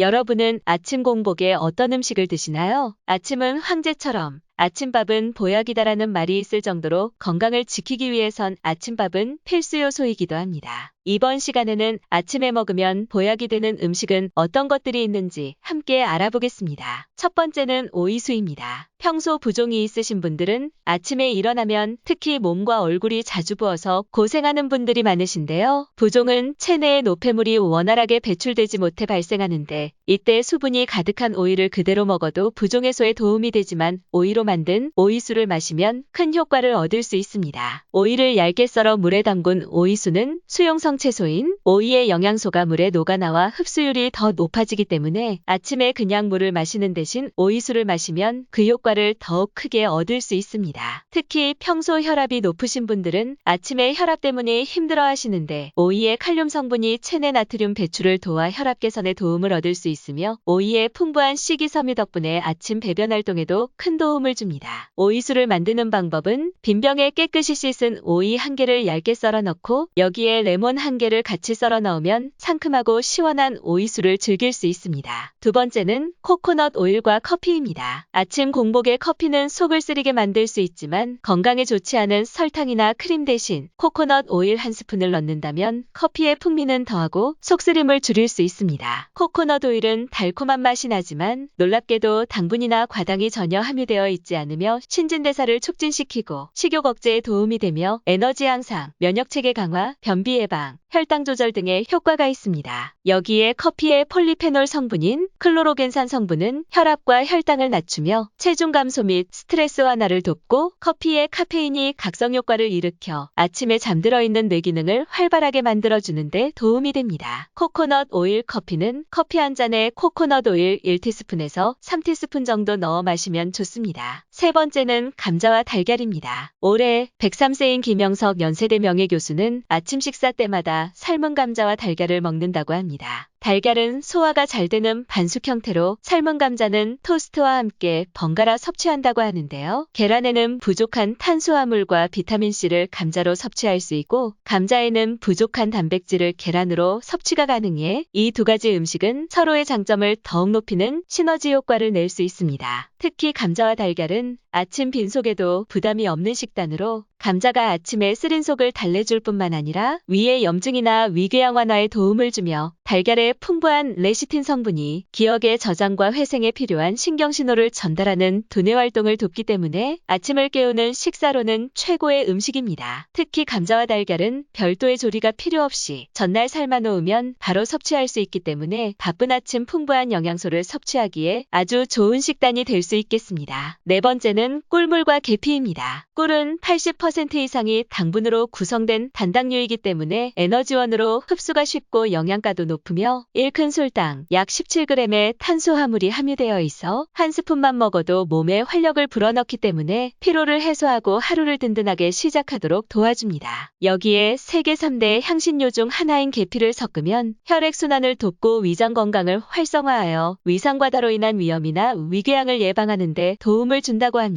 여러분은 아침 공복에 어떤 음식을 드시나요? 아침은 황제처럼 아침밥은 보약이다라는 말이 있을 정도로 건강을 지키기 위해선 아침밥은 필수 요소이기도 합니다. 이번 시간에는 아침에 먹으면 보약이 되는 음식은 어떤 것들이 있는지 함께 알아보겠습니다. 첫 번째는 오이수입니다. 평소 부종이 있으신 분들은 아침에 일어나면 특히 몸과 얼굴이 자주 부어서 고생하는 분들이 많으신데요. 부종은 체내의 노폐물이 원활하게 배출되지 못해 발생하는데 이때 수분이 가득한 오이를 그대로 먹어도 부종 해소에 도움이 되지만 오이로 만든 오이수를 마시면 큰 효과를 얻을 수 있습니다. 오이를 얇게 썰어 물에 담근 오이수는 수용성 채소인 오이의 영양소가 물에 녹아나와 흡수율이 더 높아지기 때문에 아침에 그냥 물을 마시는 대신 오이수를 마시면 그 효과를 더욱 크게 얻을 수 있습니다. 특히 평소 혈압이 높으신 분들은 아침에 혈압 때문에 힘들어 하시는데 오이의 칼륨 성분이 체내 나트륨 배출을 도와 혈압 개선에 도움을 얻을 수 있으며 오이의 풍부한 식이섬유 덕분에 아침 배변 활동에도 큰 도움을 줍니다. 오이수를 만드는 방법은 빈병에 깨끗이 씻은 오이 한 개를 얇게 썰어 넣고 여기에 레몬 한 개를 같이 썰어 넣으면 상큼하고 시원한 오이수를 즐길 수 있습니다. 두 번째는 코코넛 오일과 커피입니다. 아침 공복에 커피는 속을 쓰리게 만들 수 있지만 건강에 좋지 않은 설탕이나 크림 대신 코코넛 오일 한 스푼을 넣는다면 커피의 풍미는 더하고 속쓰림을 줄일 수 있습니다. 코코넛 오일은 달콤한 맛이 나지만 놀랍게도 당분이나 과당이 전혀 함유되어 있지 않으며 신진대사를 촉진시키고 식욕 억제에 도움이 되며 에너지 향상, 면역 체계 강화, 변비 예방, 혈당 조절 등의 효과가 있습니다. 여기에 커피의 폴리페놀 성분인 클로로겐산 성분은 혈압과 혈당을 낮추며 체중 감소 및 스트레스 완화를 돕고 커피의 카페인이 각성 효과를 일으켜 아침에 잠들어 있는 뇌 기능을 활발하게 만들어 주는데 도움이 됩니다. 코코넛 오일 커피는 커피 한 잔에 코코넛 오일 1티스푼에서 3티스푼 정도 넣어 마시면 좋습니다. 세 번째는 감자와 달걀입니다. 올해 103세인 김영석 연세대 명예교수는 아침 식사 때마다 삶은 감자와 달걀을 먹는다고 합니다. 달걀은 소화가 잘 되는 반숙 형태로 삶은 감자는 토스트와 함께 번갈아 섭취한다고 하는데요. 계란에는 부족한 탄수화물과 비타민C를 감자로 섭취할 수 있고 감자에는 부족한 단백질을 계란으로 섭취가 가능해 이 두 가지 음식은 서로의 장점을 더욱 높이는 시너지 효과를 낼 수 있습니다. 특히 감자와 달걀은 아침 빈속에도 부담이 없는 식단으로 감자가 아침에 쓰린 속을 달래줄 뿐만 아니라 위의 염증이나 위궤양 완화에 도움을 주며 달걀의 풍부한 레시틴 성분이 기억의 저장과 회생에 필요한 신경신호를 전달하는 두뇌 활동을 돕기 때문에 아침을 깨우는 식사로는 최고의 음식입니다. 특히 감자와 달걀은 별도의 조리가 필요 없이 전날 삶아 놓으면 바로 섭취할 수 있기 때문에 바쁜 아침 풍부한 영양소를 섭취하기에 아주 좋은 식단이 될 수 있겠습니다. 네 번째는 꿀물과 계피입니다. 꿀은 80% 이상이 당분으로 구성된 단당류이기 때문에 에너지원으로 흡수가 쉽고 영양가도 높으며 1큰 술당 약 17g의 탄수화물이 함유되어 있어 한 스푼만 먹어도 몸에 활력을 불어넣기 때문에 피로를 해소하고 하루를 든든하게 시작하도록 도와줍니다. 여기에 세계 3대 향신료 중 하나인 계피를 섞으면 혈액순환을 돕고 위장 건강을 활성화하여 위상과다로 인한 위염이나 위궤양을 예방하는 데 도움을 준다고 합니다.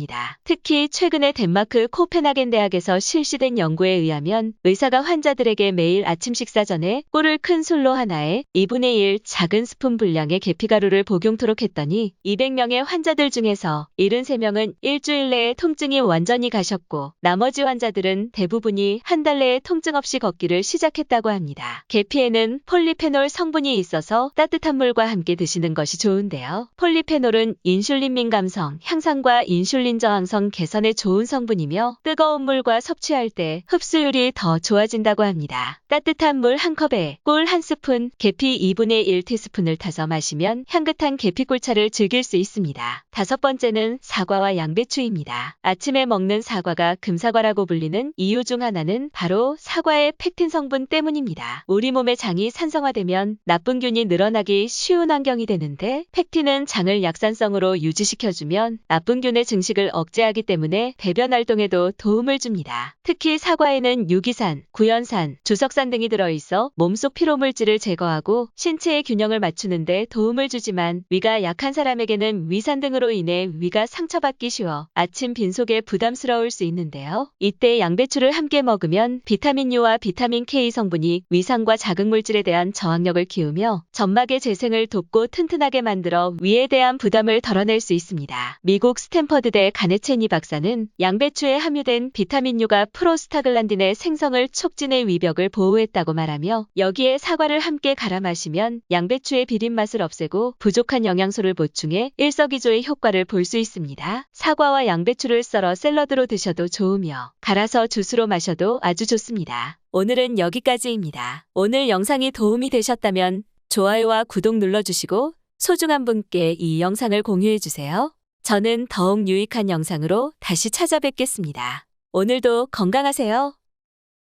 특히 최근에 덴마크 코펜하겐 대학에서 실시된 연구에 의하면 의사가 환자들에게 매일 아침 식사 전에 꿀을 큰 술로 하나에 2분의 1 작은 스푼 분량의 계피가루를 복용토록 했더니 200명의 환자들 중에서 73명은 일주일 내에 통증이 완전히 가셨고 나머지 환자들은 대부분이 한 달 내에 통증 없이 걷기를 시작했다고 합니다. 계피에는 폴리페놀 성분이 있어서 따뜻한 물과 함께 드시는 것이 좋은데요. 폴리페놀은 인슐린 민감성 향상과 인슐린 저 항성 개선에 좋은 성분이며 뜨거운 물과 섭취할 때 흡수율이 더 좋아진다고 합니다. 따뜻한 물 한 컵에 꿀 한 스푼, 계피 2분의 1 티스푼을 타서 마시면 향긋한 계피꿀차를 즐길 수 있습니다. 다섯 번째는 사과와 양배추입니다. 아침에 먹는 사과가 금사과라고 불리는 이유 중 하나는 바로 사과의 팩틴 성분 때문입니다. 우리 몸의 장이 산성화되면 나쁜 균이 늘어나기 쉬운 환경이 되는데 팩틴은 장을 약산성으로 유지시켜주면 나쁜 균의 증식 결핍식을 억제하기 때문에 배변 활동에도 도움을 줍니다. 특히 사과에는 유기산, 구연산, 주석산 등이 들어있어 몸속 피로물질을 제거하고 신체의 균형을 맞추는데 도움을 주지만 위가 약한 사람에게는 위산 등으로 인해 위가 상처받기 쉬워 아침 빈속에 부담스러울 수 있는데요. 이때 양배추를 함께 먹으면 비타민 U와 비타민 K 성분이 위산과 자극물질에 대한 저항력을 키우며 점막의 재생을 돕고 튼튼하게 만들어 위에 대한 부담을 덜어낼 수 있습니다. 미국 스탠퍼드대 가네체니 박사는 양배추에 함유된 비타민 U가 프로스타글란딘의 생성을 촉진해 위벽을 보호했다고 말하며 여기에 사과를 함께 갈아 마시면 양배추의 비린 맛을 없애고 부족한 영양소를 보충해 일석이조의 효과를 볼 수 있습니다. 사과와 양배추를 썰어 샐러드로 드셔도 좋으며 갈아서 주스로 마셔도 아주 좋습니다. 오늘은 여기까지입니다. 오늘 영상이 도움이 되셨다면 좋아요와 구독 눌러주시고 소중한 분께 이 영상을 공유해주세요. 저는 더욱 유익한 영상으로 다시 찾아뵙겠습니다. 오늘도 건강하세요.